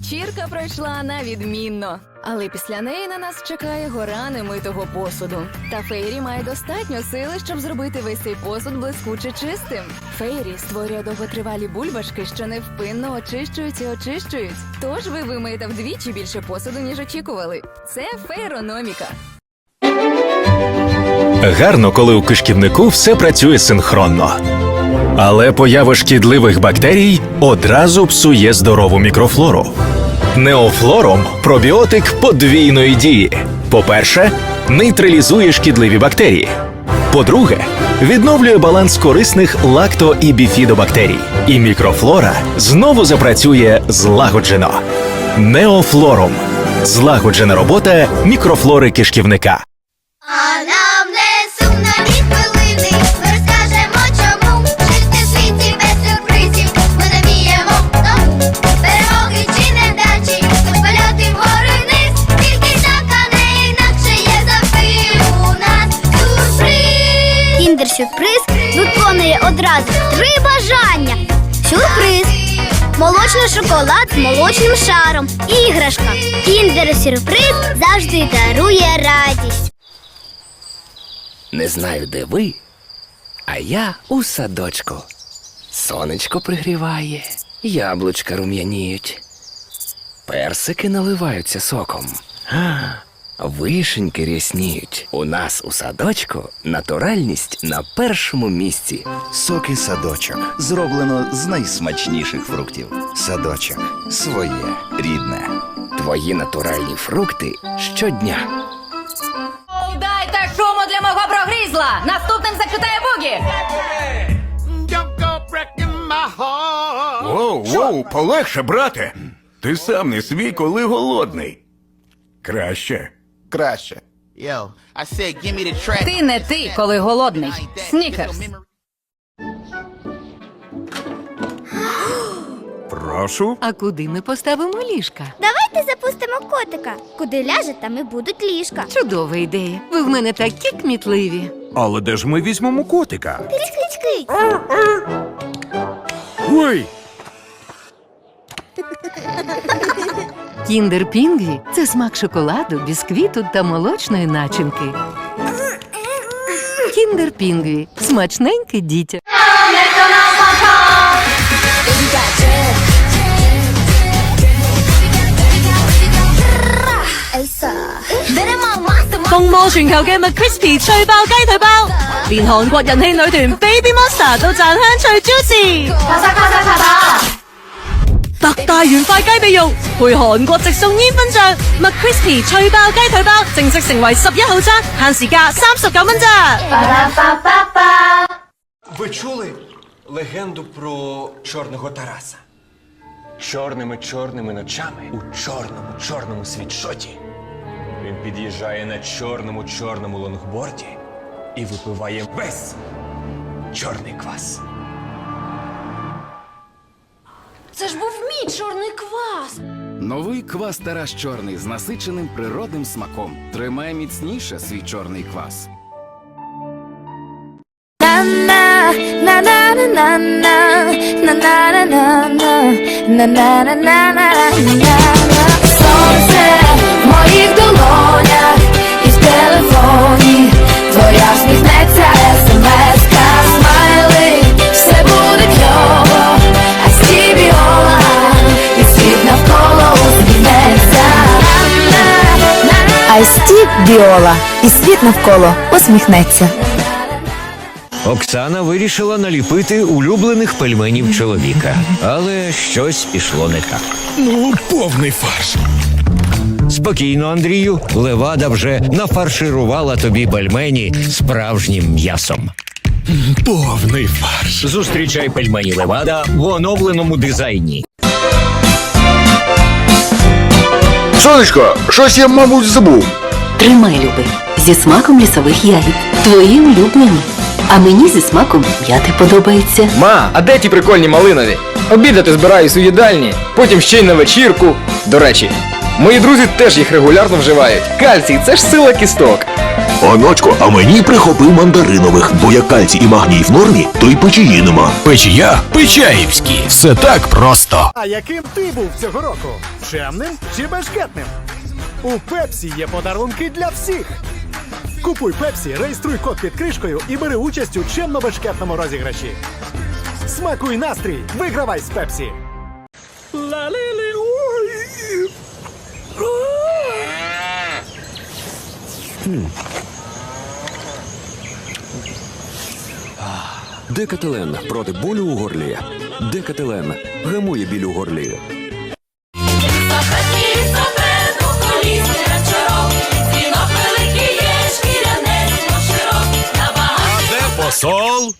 Вечірка пройшла на відмінно. Але після неї на нас чекає гора немитого посуду. Та Фейрі має достатньо сили, щоб зробити весь цей посуд блискуче чистим. Фейрі створює довготривалі бульбашки, що невпинно очищують і очищують. Тож ви вимиєте вдвічі більше посуду, ніж очікували. Це фейрономіка. Гарно, коли у кишківнику все працює синхронно. Але поява шкідливих бактерій одразу псує здорову мікрофлору. Неофлором пробіотик подвійної дії. По-перше, нейтралізує шкідливі бактерії. По-друге, відновлює баланс корисних лакто і біфідобактерій. І мікрофлора знову запрацює злагоджено. Неофлором. Злагоджена робота мікрофлори кишківника. Сюрприз. Виконує одразу три бажання. Сюрприз. Молочний шоколад з молочним шаром. Іграшка. Кіндер сюрприз завжди дарує радість. Не знаю, де ви, а я у садочку. Сонечко пригріває, яблучка рум'яніють, персики наливаються соком. А, Вишеньки рясніють. У нас у садочку натуральність на першому місці. Соки садочок зроблено з найсмачніших фруктів. Садочок своє рідне. Твої натуральні фрукти щодня. Дайте шуму для мого прогрізла! Наступним закидає бугі! Воу, воу, полегше, брате. Ти сам не свій, коли голодний. Краще. Краще. Yo, I said, give me the track. Ти не ти, коли голодний. Снікерс. Прошу. А куди ми поставимо ліжка? Давайте запустимо котика. Куди ляже, там і будуть ліжка. Чудова ідея. Ви в мене такі кмітливі. Але де ж ми візьмемо котика? Киць-киць-киць. Ой! Кіндер Пінгві це смак шоколаду, бісквіту та молочної начинки. Кіндер Пінгві смачненьке дітя. Ейса. Беремо масу 风魔全球嘅 McCrispy 脆爆鸡腿包，连韩国人气女团 Baby Monster 都赞香脆 juicy。 特大原块鸡髀肉配韩国直送烟熏酱，McCrispy 脆爆鸡腿包正式成为十一号餐，限时价三十九蚊咋。 Ви чули легенду про чорного Тараса? Чорними чорними ночами у чорному чорному світшоті. Він під'їжджає на чорному чорному лонгборді і випиває весь чорний квас. Це ж був мій чорний квас. Новий квас Тарас Чорний з насиченим природним смаком. Тримає міцніше свій чорний квас. Сонце в моїх долонях Біола. І світ навколо усміхнеться. Оксана вирішила наліпити улюблених пельменів чоловіка, але щось пішло не так. Ну, повний фарш. Спокійно, Андрію, левада вже нафарширувала тобі пельмені справжнім м'ясом. Повний фарш. Зустрічай пельмені левада в оновленому дизайні. Сонечко, щось я, мабуть, забув. Тримай, любий, зі смаком лісових ягід. Твої улюблені. А мені зі смаком м'яти подобається. Ма, а де ті прикольні малинові? Обідати збираюсь у їдальні, потім ще й на вечірку. До речі, Мої друзі теж їх регулярно вживають. Кальцій це ж сила кісток. Оночко, а мені прихопи мандаринових, бо як кальцій і магній в нормі, то й печії нема. Печія Печаївські. Все так просто. А яким ти був цього року? Чемним чи бешкетним? У Пепсі є подарунки для всіх. Купуй Пепсі, реєструй код під кришкою і бери участь у чемно-бешкетному розіграші. Смакуй настрій! Вигравай з Пепсі! Декателен проти болю у горлі. Декателен гамує біль у горлі. Посол.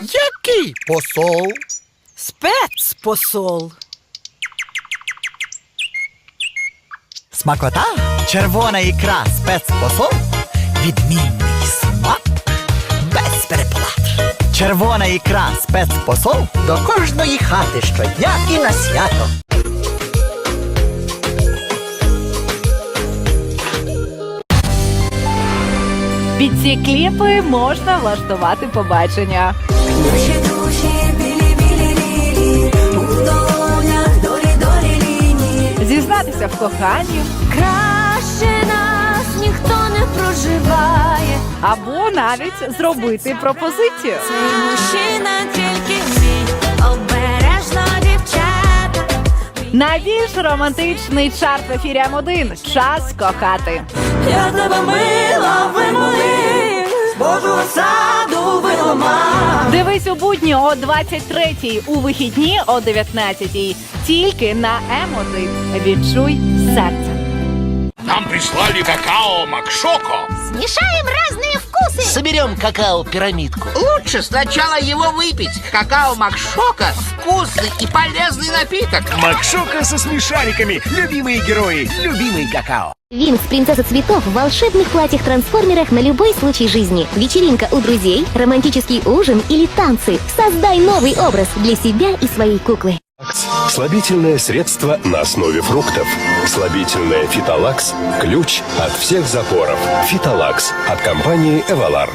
Який посол? Спецпосол. Смакота? Червона ікра спецпосол? Відмінний смак без переплат. Червона ікра спецпосол до кожної хати щодня і на свято. Під ці кліпи можна влаштувати побачення. Зізнатися в коханні Краще нас ніхто не проживає. або навіть зробити пропозицію. Мужчина Найбільш романтичний чарт в ефірі М1 Час кохати. Я тебе мила вимолив, з Божого саду вилома. Дивись у будні о 23-й, у вихідні о 19-й. Тільки на М1. Відчуй серце. Нам прислали какао Макшоко. Смешаем разные вкусы Соберем какао-пирамидку. Лучше сначала его выпить. Какао Макшока – вкусный и полезный напиток. Макшока со смешариками. Любимые герои, любимый какао. Винкс Принцесса Цветов в волшебных платьях-трансформерах на любой случай жизни. Вечеринка у друзей, романтический ужин или танцы. Создай новый образ для себя и своей куклы. Слабительное средство на основе фруктов. Слабительное «Фитолакс» – ключ от всех запоров. «Фитолакс» от компании «Эвалар».